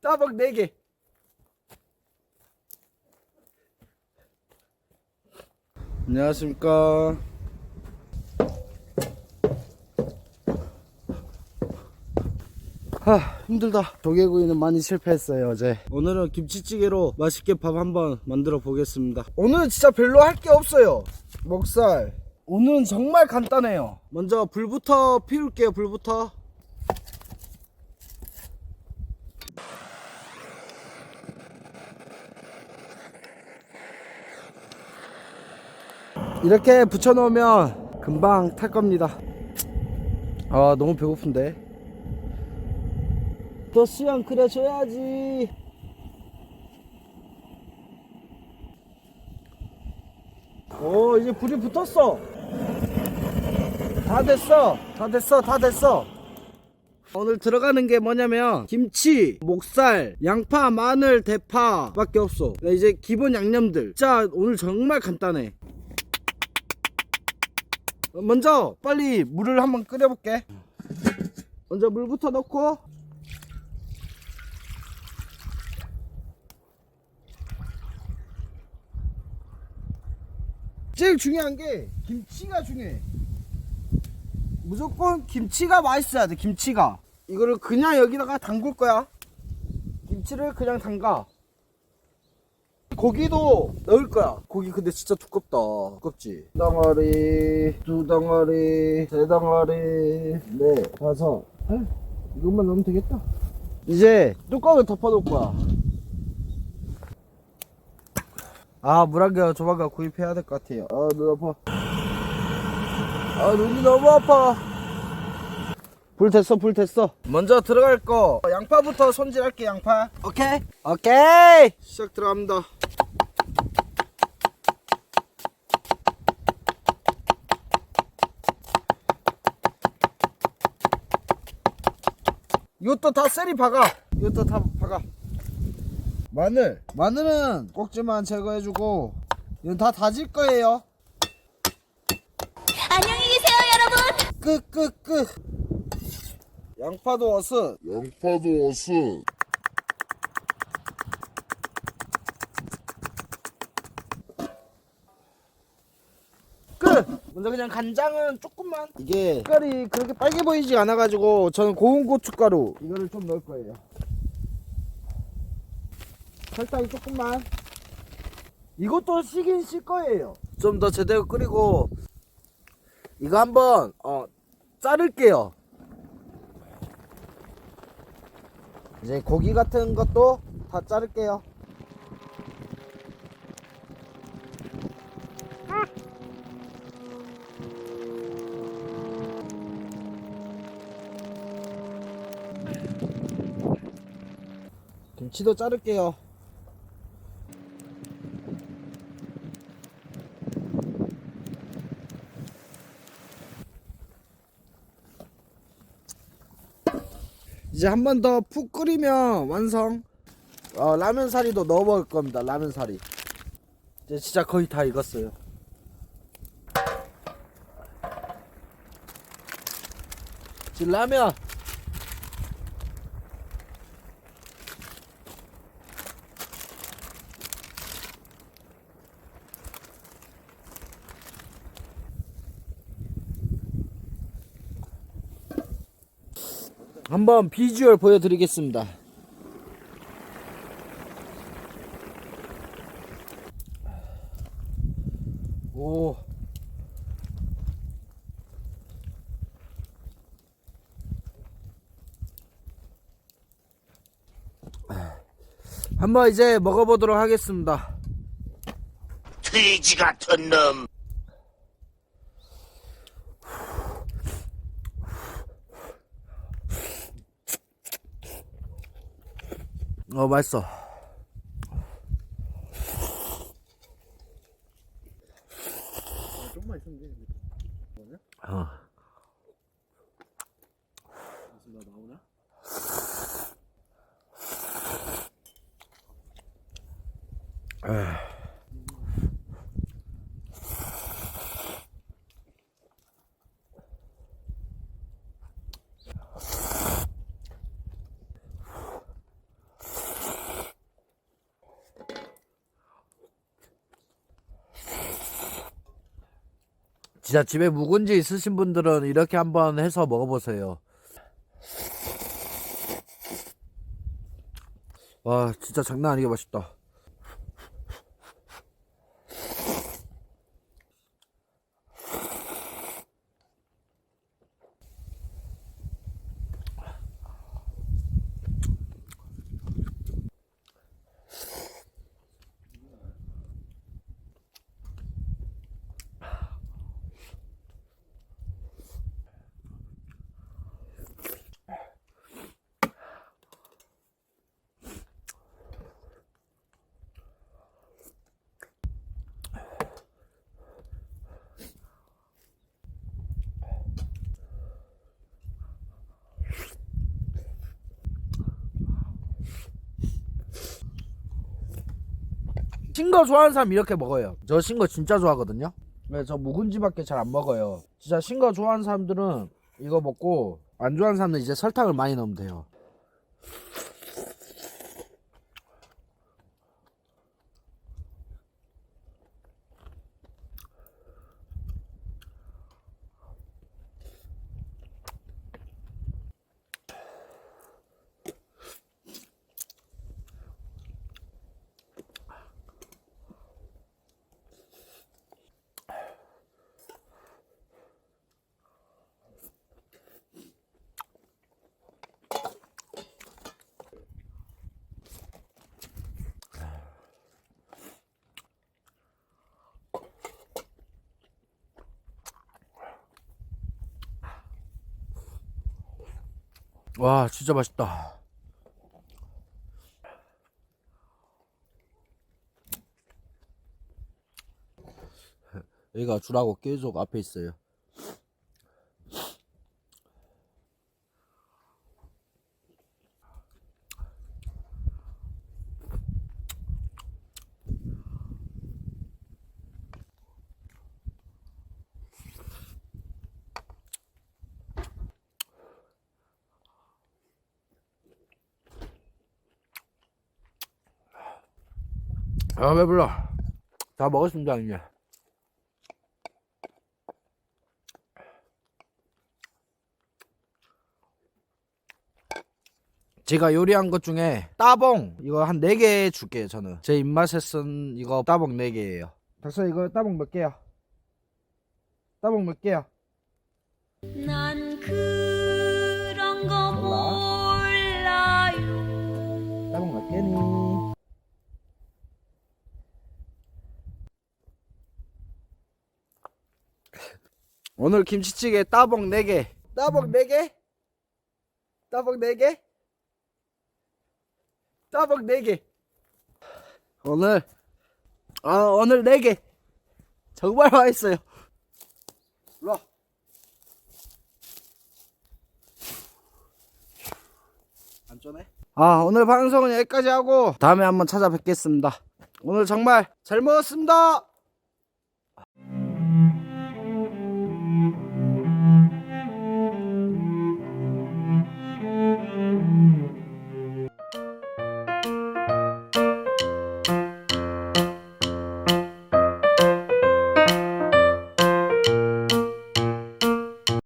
따박 4개. 안녕하십니까. 하 힘들다. 조개구이는 많이 실패했어요 어제. 오늘은 김치찌개로 맛있게 밥 한번 만들어 보겠습니다. 오늘은 진짜 별로 할 게 없어요. 목살. 오늘은 정말 간단해요. 먼저 불부터 피울게요 불부터 이렇게 붙여 놓으면 금방 탈 겁니다 아 너무 배고픈데 더 수영 그려줘야지. 오 이제 불이 붙었어. 다 됐어. 다 됐어. 다 됐어. 오늘 들어가는 게 뭐냐면 김치, 목살, 양파, 마늘, 대파 밖에 없어 네, 이제 기본 양념들 진짜 오늘 정말 간단해 먼저 빨리 물을 한번 끓여볼게 먼저 물부터 넣고 제일 중요한 게 김치가 중요해. 무조건 김치가 맛있어야 돼. 김치가. 이거를 그냥 여기다가 담글 거야. 김치를 그냥 담가. 고기도 넣을 거야. 고기 근데 진짜 두껍다. 두껍지? 덩어리, 두 덩어리, 세 덩어리, 네, 다섯. 에? 이것만 넣으면 되겠다. 이제 뚜껑을 덮어놓을 거야. 아, 물안개 조만간 구입해야 될 것 같아요. 아, 눈 아파. 아, 눈이 너무 아파. 불 됐어, 불 됐어. 먼저 들어갈 거. 양파부터 손질할게, 양파. 오케이? 오케이! 시작 들어갑니다. 이것도 다 셀이 박아. 이것도 다 박아. 마늘 마늘은 꼭지만 제거해주고 이건 다 다질 거예요 안녕히 계세요, 여러분. 끄끄끄 양파도 어슷 양파도 어슷 먼저 그냥 간장은 조금만. 이게 색깔이 그렇게 빨개 보이지 않아가지고 저는 고운 고춧가루 이거를 좀 넣을 거예요. 설탕이 조금만. 이것도 시긴 실 거예요. 좀 더 제대로 끓이고 이거 한번 어 자를게요. 이제 고기 같은 것도 다 자를게요 김치도 자를게요. 이제 한 번 더 푹 끓이면 완성. 어, 라면 사리도 넣어 먹을 겁니다. 라면 사리. 이제 진짜 거의 다 익었어요. 지금 라면 한번 비주얼 보여드리겠습니다. 오. 한번 이제 먹어보도록 하겠습니다. 돼지 같은 놈 어, 맛있어. 조금만 있으면 돼. 뭐냐? 어. 나 나오냐? 진짜 집에 묵은지 있으신 분들은 이렇게 한번 해서 먹어보세요. 와, 진짜 장난 아니게 맛있다. 신 거 좋아하는 사람 이렇게 먹어요. 저 신 거 진짜 좋아하거든요. 네, 저 묵은지밖에 잘 안 먹어요. 진짜 신 거 좋아하는 사람들은 이거 먹고 안 좋아하는 사람들은 이제 설탕을 많이 넣으면 돼요. 와, 진짜 맛있다. 여기가 주라고 계속 앞에 있어요. 아, 배불러. 다 먹었습니다, 이제. 제가 요리한 것 중에 따봉 이거 한 4개 줄게요 저는 제 입맛에 쓴 이거 따봉 4개예요 박사 이거 따봉 몇 개야? 따봉 몇 개야? 난그 오늘 김치찌개 따봉 4개. 따봉 4개? 따봉 4개? 따봉 4개. 오늘 아 오늘 4개. 정말 맛있어요. 일로와. 안 쪼네? 아 오늘 방송은 여기까지 하고 다음에 한번 찾아뵙겠습니다. 오늘 정말 잘 먹었습니다